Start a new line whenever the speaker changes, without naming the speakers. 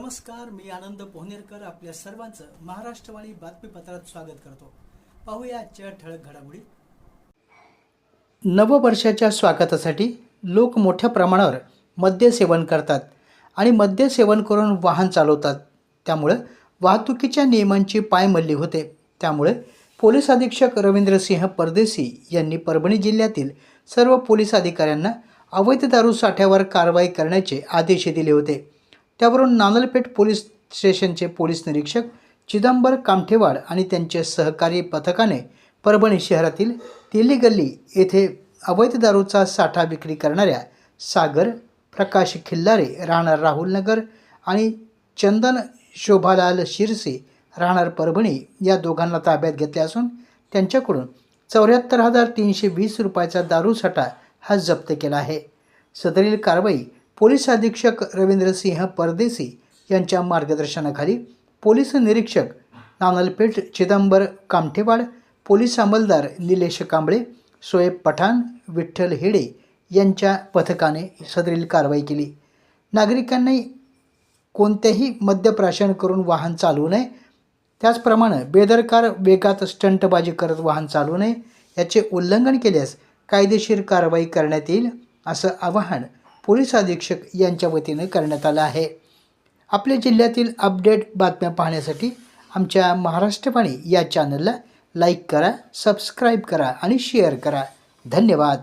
नमस्कार मी आनंद पोहनेरकर आपल्या सर्वांचं महाराष्ट्रवाणी बातमीपत्रात स्वागत करतो. पाहूया आजच्या ठळक घडामोडी. नववर्षाच्या स्वागतासाठी लोक मोठ्या प्रमाणावर मद्यसेवन करतात आणि मद्य सेवन करून वाहन चालवतात. त्यामुळं वाहतुकीच्या नियमांची पायमल्ली होते. त्यामुळे पोलीस अधीक्षक रवींद्रसिंह परदेशी यांनी परभणी जिल्ह्यातील सर्व पोलीस अधिकाऱ्यांना अवैध दारू साठ्यावर कारवाई करण्याचे आदेश दिले होते. त्यावरून नानलपेठ पोलीस स्टेशनचे पोलीस निरीक्षक चिदंबर कामठेवाड आणि त्यांचे सहकारी पथकाने परभणी शहरातील तेली गल्ली येथे अवैध दारूचा साठा विक्री करणाऱ्या सागर प्रकाश खिल्लारे राहणार राहुल नगर आणि चंदन शोभालाल शिरसे राहणार परभणी या दोघांना ताब्यात घेतले असून त्यांच्याकडून चौऱ्याहत्तर हजार तीनशे वीस रुपयाचा दारूसाठा हा जप्त केला आहे. सदरील कारवाई पोलीस अधीक्षक रवींद्रसिंह परदेसी यांच्या मार्गदर्शनाखाली पोलीस निरीक्षक नानलपेठ चिदंबर कामठेवाड पोलीस अंमलदार निलेश कांबळे सोएब पठाण विठ्ठल हेडे यांच्या पथकाने सदरील कारवाई केली. नागरिकांनी कोणतेही मद्यप्राशन करून वाहन चालवू नये. त्याचप्रमाणे बेदरकार वेगात स्टंटबाजी करत वाहन चालवू नये. याचे उल्लंघन केल्यास कायदेशीर कारवाई करण्यात येईल असं आवाहन पोलीस अधीक्षक यांच्या वतीनं करण्यात आलं आहे. आपल्या जिल्ह्यातील अपडेट बातम्या पाहण्यासाठी आमच्या महाराष्ट्रवाणी या चॅनलला लाईक करा सबस्क्राईब करा आणि शेअर करा. धन्यवाद.